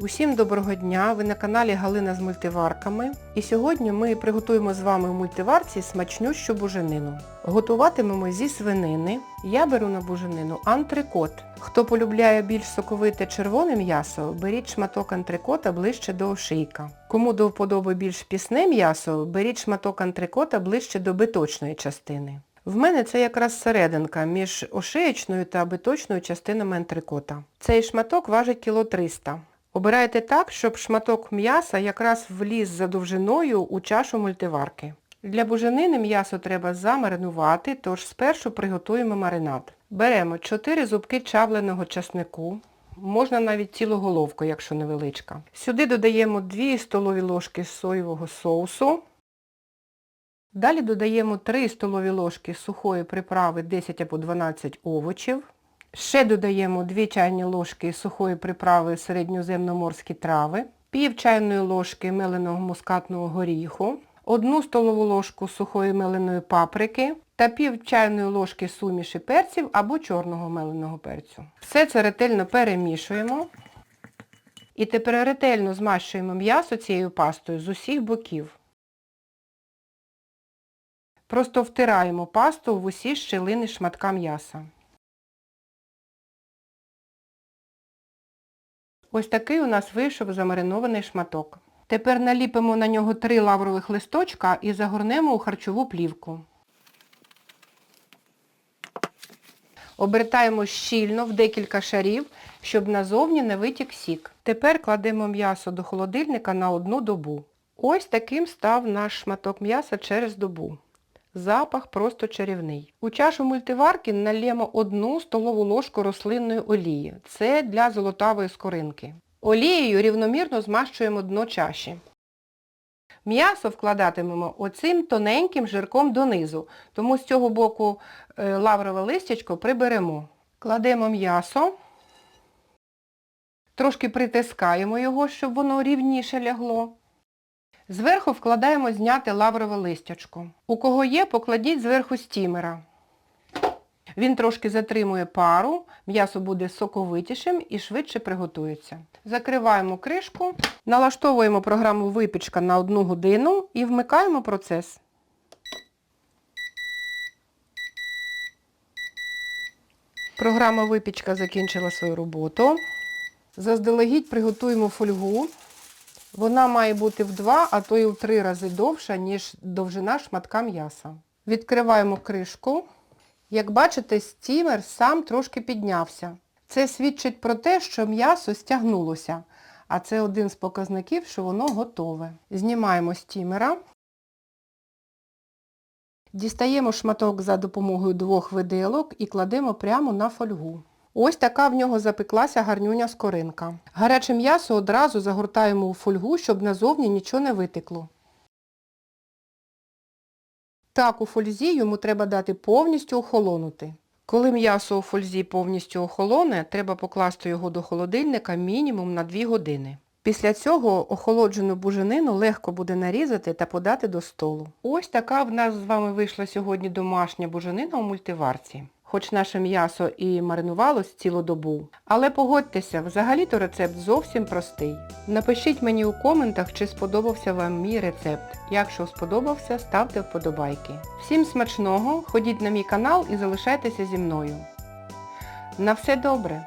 Усім доброго дня! Ви на каналі Галина з мультиварками. І сьогодні ми приготуємо з вами в мультиварці смачнющу буженину. Готуватимемо зі свинини. Я беру на буженину антрикот. Хто полюбляє більш соковите червоне м'ясо, беріть шматок антрикота ближче до ошийка. Кому до вподоби більш пісне м'ясо, беріть шматок антрикота ближче до биточної частини. В мене це якраз серединка між ошиєчною та биточною частинами антрикота. Цей шматок важить кіло 300 Обирайте так, щоб шматок м'яса якраз вліз за довжиною у чашу мультиварки. Для буженини м'ясо треба замаринувати, тож спершу приготуємо маринад. Беремо 4 зубки чавленого часнику, можна навіть цілу головку, якщо невеличка. Сюди додаємо 2 столові ложки соєвого соусу. Далі додаємо 3 столові ложки сухої приправи 10 або 12 овочів. Ще додаємо 2 чайні ложки сухої приправи середньоземноморські трави, пів чайної ложки меленого мускатного горіху, 1 столову ложку сухої меленої паприки та пів чайної ложки суміші перців або чорного меленого перцю. Все це ретельно перемішуємо. І тепер ретельно змащуємо м'ясо цією пастою з усіх боків. Просто втираємо пасту в усі щілини шматка м'яса. Ось такий у нас вийшов замаринований шматок. Тепер наліпимо на нього три лаврових листочка і загорнемо у харчову плівку. Обертаємо щільно в декілька шарів, щоб назовні не витік сік. Тепер кладемо м'ясо до холодильника на одну добу. Ось таким став наш шматок м'яса через добу. Запах просто чарівний. У чашу мультиварки налємо одну столову ложку рослинної олії. Це для золотавої скоринки. Олією рівномірно змащуємо дно чаші. М'ясо вкладатимемо оцим тоненьким жирком донизу, тому з цього боку е, лаврове листячко приберемо. Кладемо м'ясо, трошки притискаємо його, щоб воно рівніше лягло. Зверху вкладаємо зняти лаврове листячко. У кого є, покладіть зверху стімера. Він трошки затримує пару, м'ясо буде соковитішим і швидше приготується. Закриваємо кришку, налаштовуємо програму випічка на 1 годину і вмикаємо процес. Програма випічка закінчила свою роботу. Заздалегідь приготуємо фольгу. Вона має бути в два, а то й в три рази довша, ніж довжина шматка м'яса. Відкриваємо кришку. Як бачите, стімер сам трошки піднявся. Це свідчить про те, що м'ясо стягнулося, а це один з показників, що воно готове. Знімаємо стімера. Дістаємо шматок за допомогою двох виделок і кладемо прямо на фольгу. Ось така в нього запеклася гарнюня скоринка. Гаряче м'ясо одразу загортаємо у фольгу, щоб назовні нічого не витекло. Так, у фользі йому треба дати повністю охолонути. Коли м'ясо у фользі повністю охолоне, треба покласти його до холодильника мінімум на 2 години. Після цього охолоджену буженину легко буде нарізати та подати до столу. Ось така в нас з вами вийшла сьогодні домашня буженина у мультиварці. Хоч наше м'ясо і маринувалось цілу добу. Але погодьтеся, взагалі-то рецепт зовсім простий. Напишіть мені у коментах, чи сподобався вам мій рецепт. Якщо сподобався, ставте вподобайки. Всім смачного, ходіть на мій канал і залишайтеся зі мною. На все добре!